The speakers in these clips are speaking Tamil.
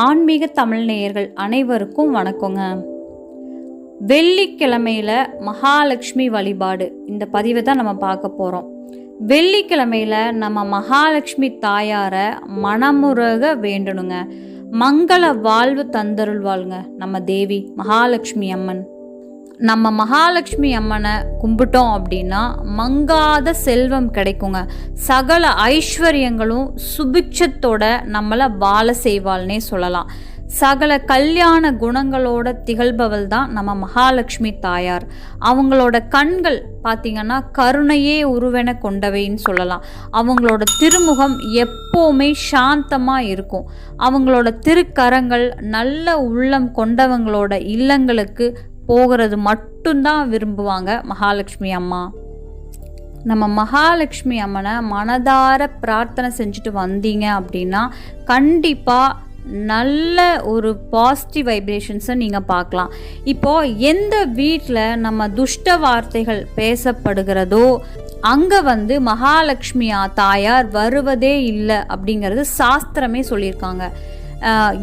ஆன்மீக தமிழ் நேயர்கள் அனைவருக்கும் வணக்கங்க. வெள்ளிக்கிழமையில மகாலட்சுமி வழிபாடு. இந்த பதிவை தான் நம்ம பார்க்க போகிறோம் வெள்ளிக்கிழமையில நம்ம மகாலட்சுமி தாயாரை மனமுருக வேண்டணுங்க. மங்கள வாழ்வு தந்தருள்வாளுங்க நம்ம தேவி மகாலட்சுமி அம்மன். நம்ம மகாலட்சுமி அம்மனை கும்பிட்டோம் அப்படின்னா மங்காத செல்வம் கிடைக்குங்க. சகல ஐஸ்வர்யங்களும் சுபிட்சத்தோட நம்மளை வாழ செய்வாள்னே சொல்லலாம். சகல கல்யாண குணங்களோட திகழ்பவள் தான் நம்ம மகாலட்சுமி தாயார். அவங்களோட கண்கள் பார்த்திங்கன்னா கருணையே உருவென கொண்டவைன்னு சொல்லலாம். அவங்களோட திருமுகம் எப்போவுமே சாந்தமாக இருக்கும். அவங்களோட திருக்கரங்கள் நல்ல உள்ளம் கொண்டவங்களோட இல்லங்களுக்கு போகிறது மட்டும்தான் விரும்புவாங்க மகாலட்சுமி அம்மா. நம்ம மகாலட்சுமி அம்மனை மனதார பிரார்த்தனை செஞ்சுட்டு வந்தீங்க அப்படின்னா கண்டிப்பாக நல்ல ஒரு பாசிட்டிவ் வைப்ரேஷன்ஸை நீங்கள் பார்க்கலாம். இப்போது எந்த வீட்டில் நம்ம துஷ்ட வார்த்தைகள் பேசப்படுகிறதோ அங்கே வந்து மகாலட்சுமி தாயார் வருவதே இல்லை அப்படிங்கிறது சாஸ்திரமே சொல்லியிருக்காங்க.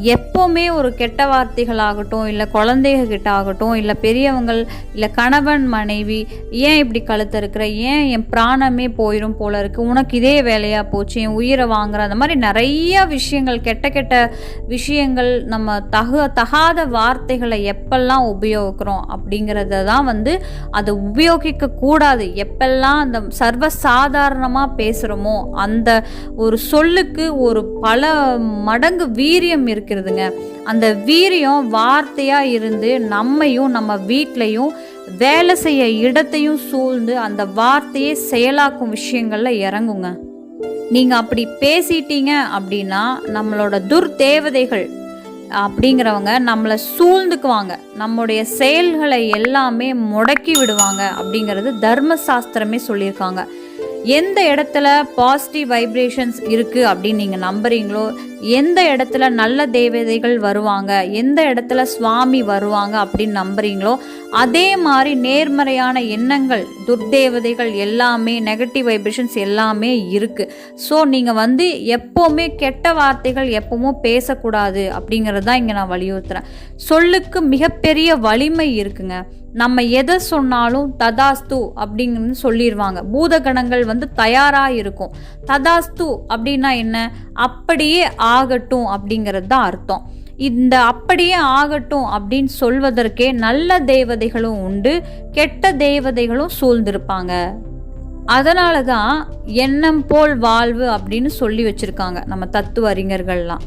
எப்போவுமே ஒரு கெட்ட வார்த்தைகளாகட்டும் இல்லை குழந்தைங்க கிட்ட ஆகட்டும் இல்லை பெரியவங்கள் இல்லை கணவன் மனைவி ஏன் இப்படி கழுத்த இருக்கிற ஏன் என் பிராணமே போயிடும் போல இருக்கு உனக்கு இதே வேலையாக போச்சு என் உயிரை வாங்குற அந்த மாதிரி நிறைய விஷயங்கள் கெட்ட கெட்ட விஷயங்கள் நம்ம தகு தகாத வார்த்தைகளை எப்பெல்லாம் உபயோகிக்கிறோம் அப்படிங்கிறத தான் வந்து அதை உபயோகிக்க கூடாது. எப்பெல்லாம் அந்த சர்வசாதாரணமாக பேசுகிறோமோ அந்த ஒரு சொல்லுக்கு ஒரு பல மடங்கு வீரியம் இருக்கிறதுங்க. அந்த வீரியம் வார்த்தையாக இருந்து நம்மையும் நம்ம வீட்லையும் வேலை செய்ய இடத்தையும் சூழ்ந்து அந்த வார்த்தையை செயலாக்கும் விஷயங்கள்ல இறங்குங்க. நீங்கள் அப்படி பேசிட்டீங்க அப்படின்னா நம்மளோட துர்தேவதைகள் அப்படிங்கிறவங்க நம்மளை சூழ்ந்துக்குவாங்க. நம்முடைய செயல்களை எல்லாமே முடக்கி விடுவாங்க அப்படிங்கிறது தர்மசாஸ்திரமே சொல்லியிருக்காங்க. எந்த இடத்துல பாசிட்டிவ் வைப்ரேஷன்ஸ் இருக்குது அப்படின்னு நீங்கள் நம்புறீங்களோ எந்த இடத்துல நல்ல தேவதைகள் வருவாங்க? எந்த இடத்துல சுவாமி வருவாங்க அப்படின்னு நம்புறீங்களோ அதே மாதிரி நேர்மறையான எண்ணங்கள் துர்தேவதைகள் எல்லாமே நெகட்டிவ் வைப்ரேஷன்ஸ் எல்லாமே இருக்குது ஸோ நீங்கள் வந்து எப்போவுமே கெட்ட வார்த்தைகள் எப்போவும் பேசக்கூடாது அப்படிங்கிறது தான் இங்கே நான் வலியுறுத்துகிறேன் சொல்லுக்கு மிகப்பெரிய வலிமை இருக்குங்க. நம்ம எதை சொன்னாலும் ததாஸ்து அப்படிங்கன்னு சொல்லிடுவாங்க பூதகணங்கள் வந்து தயாராக இருக்கும். ததாஸ்து அப்படின்னா என்ன? அப்படியே ஆகட்டும் அப்படிங்கிறது தான் அர்த்தம். இந்த அப்படியே ஆகட்டும் அப்படின்னு சொல்வதற்கே நல்ல தேவதைகளும் உண்டு கெட்ட தேவதைகளும் சூழ்ந்திருப்பாங்க. அதனால தான் எண்ணம் போல் வாழ்வு அப்படின்னு சொல்லி வச்சுருக்காங்க நம்ம தத்துவ அறிஞர்கள்லாம்.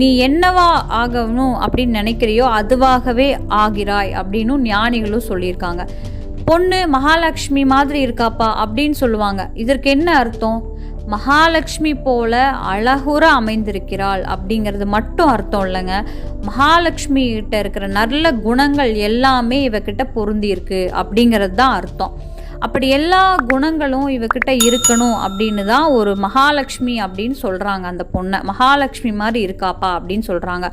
நீ என்னவா ஆகணும் அப்படின்னு நினைக்கிறியோ அதுவாகவே ஆகிறாய் அப்படின்னும் ஞானிகளும் சொல்லியிருக்காங்க. பொண்ணு மகாலட்சுமி மாதிரி இருக்காப்பா அப்படின்னு சொல்லுவாங்க. இதற்கு என்ன அர்த்தம்? மகாலட்சுமி போல அழகுற அமைந்திருக்கிறாள் அப்படிங்கிறது மட்டும் அர்த்தம் இல்லைங்க. மகாலட்சுமி கிட்ட இருக்கிற நல்ல குணங்கள் எல்லாமே இவகிட்ட பொருந்தி இருக்கு அப்படிங்கிறது தான் அர்த்தம். அப்படி எல்லா குணங்களும் இவகிட்ட இருக்கணும் அப்படின்னு தான் ஒரு மகாலட்சுமி அப்படின்னு சொல்கிறாங்க அந்த பொண்ணை. மகாலட்சுமி மாதிரி இருக்காப்பா அப்படின்னு சொல்கிறாங்க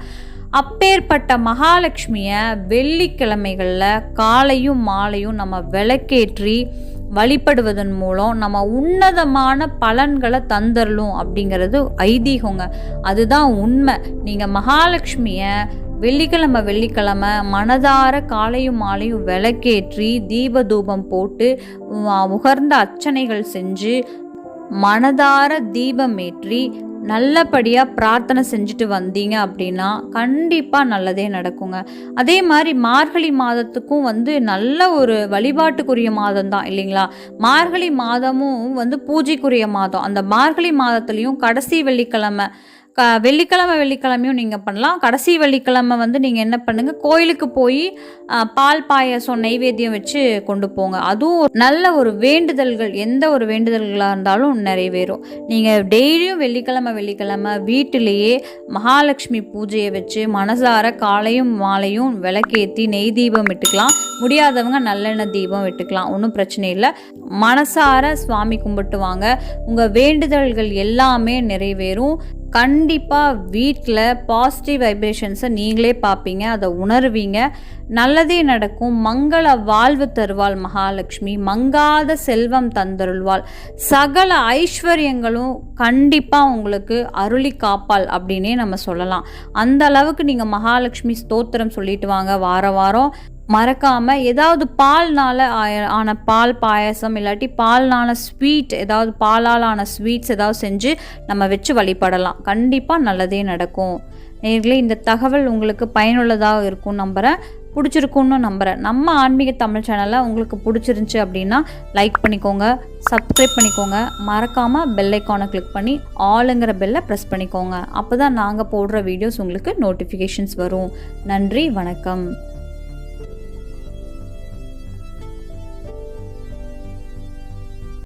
அப்பேற்பட்ட மகாலட்சுமியை வெள்ளிக்கிழமைகளில் காலையும் மாலையும் நம்ம விளக்கேற்றி வழிபடுவதன் மூலம் நம்ம உன்னதமான பலன்களை தந்தரலும் அப்படிங்கிறது ஐதீகங்க. அதுதான் உண்மை. நீங்கள் மகாலட்சுமியை வெள்ளிக்கிழமை வெள்ளிக்கிழமை மனதார காலையும் மாலையும் விளக்கேற்றி தீப தூபம் போட்டு உகர்ந்த அர்ச்சனைகள் செஞ்சு மனதார தீபம் ஏற்றி நல்லபடியாக பிரார்த்தனை செஞ்சுட்டு வந்தீங்க அப்படின்னா கண்டிப்பாக நல்லதே நடக்குங்க. அதே மாதிரி மார்கழி மாதத்துக்கும் வந்து நல்ல ஒரு வழிபாட்டுக்குரிய மாதம் தான் இல்லைங்களா? மார்கழி மாதமும் வந்து பூஜைக்குரிய மாதம். அந்த மார்கழி மாதத்துலேயும் கடைசி வெள்ளிக்கிழமை க வெள்ளிக்கிழமை வெள்ளிக்கிழமையும் நீங்கள் பண்ணலாம். கடைசி வெள்ளிக்கிழமை வந்து நீங்கள் என்ன பண்ணுங்கள் கோயிலுக்கு போய் பால் பாயசம் நைவேத்தியம் வச்சு கொண்டு போங்க. அதுவும் நல்ல ஒரு வேண்டுதல்கள் எந்த ஒரு வேண்டுதல்களாக இருந்தாலும் நிறைவேறும். நீங்கள் டெய்லியும் வெள்ளிக்கிழமை வெள்ளிக்கிழமை வீட்டிலேயே மகாலட்சுமி பூஜையை வச்சு மனசார காலையும் மாலையும் விளக்கேற்றி நெய் தீபம் விட்டுக்கலாம். முடியாதவங்க நல்லெண்ணெய் தீபம் விட்டுக்கலாம். ஒன்றும் பிரச்சனை இல்லை. மனசார சுவாமி கும்பிட்டு வாங்க உங்கள் வேண்டுதல்கள் எல்லாமே நிறைவேறும். கண்டிப்பாக வீட்டில் பாசிட்டிவ் வைப்ரேஷன்ஸை நீங்களே பார்ப்பீங்க அதை உணர்வீங்க. நல்லதே நடக்கும். மங்கள வாழ்வு தருவாள் மகாலட்சுமி. மங்காத செல்வம் தந்தருள்வாள். சகல ஐஸ்வர்யங்களும் கண்டிப்பாக உங்களுக்கு அருளி காப்பாள் அப்படின்னே நம்ம சொல்லலாம். அந்த அளவுக்கு நீங்கள் மகாலட்சுமி ஸ்தோத்திரம் சொல்லிட்டு வாங்க. வார வாரம் மறக்காமல் ஏதாவது பால்னால ஆய- ஆன பால் பாயாசம் இல்லாட்டி பால்னால ஸ்வீட் ஏதாவது பாலால் ஆன ஸ்வீட்ஸ் ஏதாவது செஞ்சு நம்ம வச்சு வழிபடலாம். கண்டிப்பாக நல்லதே நடக்கும். நேர்களே இந்த தகவல் உங்களுக்கு பயனுள்ளதாக இருக்கும் நம்புகிறேன் பிடிச்சிருக்குன்னு நம்புகிறேன் நம்ம ஆன்மீக தமிழ் சேனலை உங்களுக்கு பிடிச்சிருந்துச்சி அப்படின்னா லைக் பண்ணிக்கோங்க சப்ஸ்கிரைப் பண்ணிக்கோங்க. மறக்காமல் பெல் ஐக்கானை கிளிக் பண்ணி ஆளுங்கிற பெல்லை ப்ரெஸ் பண்ணிக்கோங்க. அப்போ தான் நாங்கள் போடுற வீடியோஸ் உங்களுக்கு நோட்டிஃபிகேஷன்ஸ் வரும். நன்றி வணக்கம்.